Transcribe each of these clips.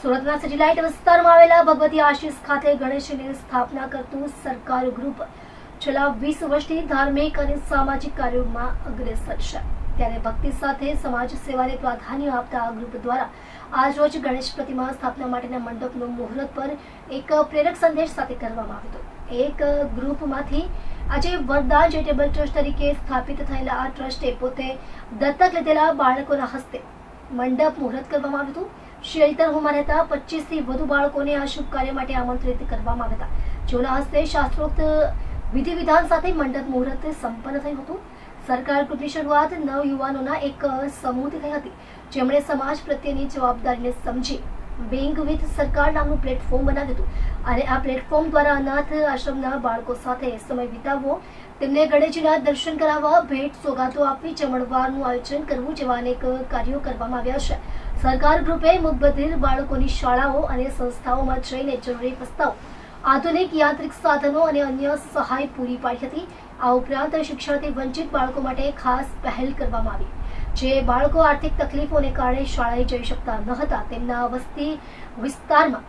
સુરતના city light વિસ્તારમાં આવેલા ભગવતી આશીષ ખાતે ગણેશની સ્થાપના કરતું સરકાર ગ્રુપ છેલ્લા વીસ વર્ષથી ધાર્મિક અને સામાજિક કાર્યોમાં અગ્રેસર છે. ત્યારે ભક્તિ સાથે સમાજ સેવાને પ્રાધાન્ય આપતા આ ગ્રુપ દ્વારા આજરોજ ગણેશ પ્રતિમા સ્થાપના માટેના મંડપનું મુહૂર્ત પર એક પ્રેરક સંદેશ સાથે કરવામાં આવ્યો એક ગ્રુપમાંથી આજે વરદાન ચેરિટેબલ ટ્રસ્ટ તરીકે સ્થાપિત થયેલા આ ટ્રસ્ટે પોતે દત્તક લીધેલા બાળકોના હસ્તે મંડપ મુહૂર્ત કરવામાં આવ્યું હતું. શેલ્ટર હોમમાં રહેતા પચીસથી વધુ બાળકોને આ શુભ કાર્ય માટે આમંત્રિત કરવામાં આવ્યા હતા. જેઓના હસ્તે શાસ્ત્રોક્ત વિધિ વિધાન સાથે મંડપ મુહૂર્ત સંપન્ન થયું હતું. સરકાર ગ્રુપની શરૂઆત નવ યુવાનોના એક સમૂહથી થઈ હતી. જેમણે સમાજ પ્રત્યેની જવાબદારીને સમજી વિંગ વિથ સરકાર નામનું પ્લેટફોર્મ બનાવ્યું હતું અને આ પ્લેટફોર્મ દ્વારા અનાથ આશ્રમના બાળકો સાથે સમય વિતાવવો તેમને ગણેશજીના દર્શન કરાવવા ભેટ સોગાતો આપવી જમણવારનું આયોજન કરવું જેવા અનેક કાર્યો કરવામાં આવ્યા છે સરકાર ગ્રુપે મુખબધિર બાળકોની શાળાઓ અને સંસ્થાઓમાં જઈને જરૂરી પ્રસ્તાવ આધુનિક યાંત્રિક સાધનો અને અન્ય સહાય પૂરી પાડી હતી આ ઉપરાંત શિક્ષણથી વંચિત બાળકો માટે ખાસ પહેલ કરવામાં આવી જે બાળકો આર્થિક તકલીફોને કારણે શાળાએ જઈ શકતા ન હતા, તેમના વસ્તી વિસ્તારમાં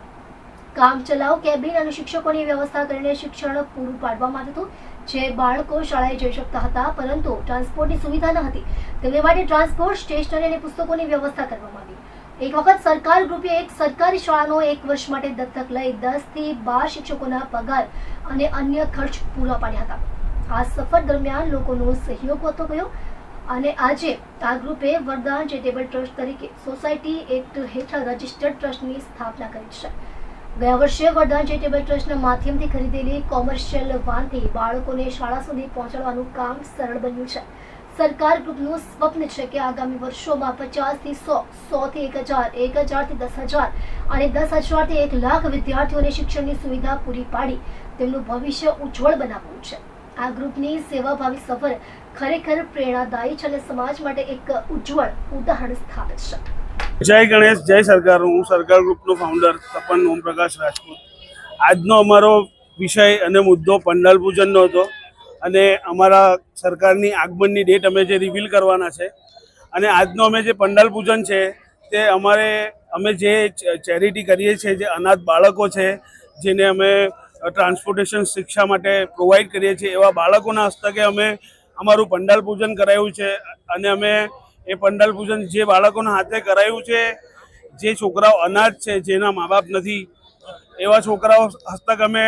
કામ ચલાવ, કેબિન અને શિક્ષકોની વ્યવસ્થા કરીને શિક્ષણ પૂરું પાડવામાં આવ્યું હતું, જે બાળકો શાળાએ જઈ શકતા હતા, પરંતુ ટ્રાન્સપોર્ટની સુવિધા ન હતી. તેમને માટે ટ્રાન્સપોર્ટ, સ્ટેશનરી અને પુસ્તકોની વ્યવસ્થા કરવામાં આવી. એક વખત સરકાર ગ્રુપે એક સરકારી શાળાનો એક વર્ષ માટે દત્તક લઈ દસથી બાર શિક્ષકોના પગાર અને અન્ય ખર્ચ પૂરા પાડ્યા હતા. આ સફર દરમિયાન લોકોનો સહયોગ હતો ગયો. અને આજે આ ગ્રુપે વરદાન ચેરિટેબલ ટ્રસ્ટ તરીકે સોસાયટી એક્ટ હેઠળ રજિસ્ટર્ડ ટ્રસ્ટની સ્થાપના કરી છે. ગયા વર્ષે વરદાન ચેરિટેબલ ટ્રસ્ટના માધ્યમથી ખરીદેલી કોમર્શિયલ વાનથી બાળકોને શાળા સુધી પહોંચાડવાનું કામ સરળ બન્યું છે. સરકાર ગ્રુપનું સ્વપ્ન છે કે આગામી વર્ષોમાં પચાસથી સો સો થી એક હજાર એક હજારથી દસ હજાર અને દસ હજારથી એક લાખ વિદ્યાર્થીઓને શિક્ષણની સુવિધા પૂરી પાડી તેમનું ભવિષ્ય ઉજ્જવળ બનાવવું છે. આ ગ્રુપની સેવાભાવી સફર ખરેખર પ્રેરણાદાયી છે અને સમાજ માટે એક ઉજ્જવળ ઉદાહરણ સ્થાપિત છે. જય ગણેશ, જય સરકાર. હું સરકાર ગ્રુપનો ફાઉન્ડર તપન ઓમપ્રકાશ રાજપૂત. આજનો અમારો વિષય અને મુદ્દો પંડાલ પૂજનનો હતો અને અમારા સરકારની આગમનની ડેટ અમે જે રિવીલ કરવાના છે અને આજનો અમે જે પંડાલ પૂજન છે તે અમારે, અમે જે ચેરિટી કરીએ છીએ, જે અનાથ બાળકો છે, જેને અમે ટ્રાન્સપોર્ટેશન શિક્ષા માટે પ્રોવાઈડ કરીએ છીએ એવા બાળકોના હસ્તકે અમે અમારું પંડાલ પૂજન કરાયું છે અને અમે એ પંડાલ પૂજન જે બાળકોના હાથે કરાયું છે, જે છોકરાઓ અનાથ છે જેના મા બાપ નથી, એવા છોકરાઓ હસ્તક અમે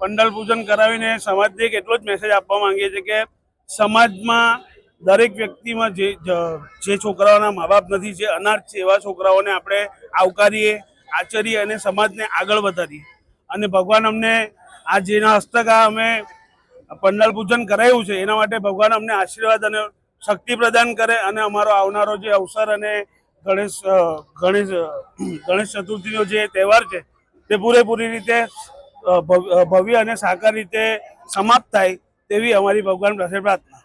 પંડાલ પૂજન કરાવીને સમાજને એક એટલો જ મેસેજ આપવા માંગીએ છીએ કે સમાજમાં દરેક વ્યક્તિમાં જે જે છોકરાઓના મા બાપ નથી, જે અનાથ છે એવા છોકરાઓને આપણે આવકારીએ, આચરીએ અને સમાજને આગળ વધારીએ. અને ભગવાન અમને આ જેના હસ્તક અમે પંડાલ પૂજન કરાયું છે, એના માટે ભગવાન અમને આશીર્વાદ અને શક્તિ પ્રદાન કરે અને અમારો આવનારો જે અવસર અને ગણેશ ગણેશ ગણેશ ચતુર્થીનો જે તહેવાર છે, તે પૂરેપૂરી રીતે ભવ્ય અને સાકાર રીતે સમાપ્ત થાય તેવી અમારી ભગવાન પાસે પ્રાર્થના.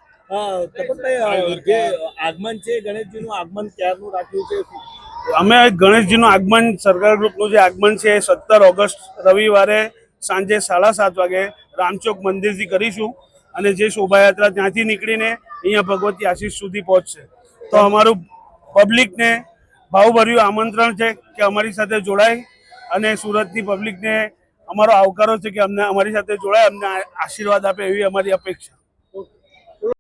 આગમન છે, ગણેશજીનું આગમન ક્યારનું રાખ્યું છે? અમે ગણેશજીનું આગમન સરકાર ગ્રુપનું જે આગમન છે એ સત્તર ઓગસ્ટ રવિવારે સાંજે સાડા સાત વાગે રામચોક મંદિરથી કરીશું અને જે શોભાયાત્રા ત્યાંથી નીકળીને અહીંયા ભગવતી આશીષ સુધી પહોંચશે. તો અમારું પબ્લિકને ભાવભર્યું આમંત્રણ છે કે અમારી સાથે જોડાય અને સુરતની પબ્લિકને અમારો આવકારો છે કે અમને અમારી સાથે જોડાય, અમને આશીર્વાદ આપે એવી અમારી અપેક્ષા.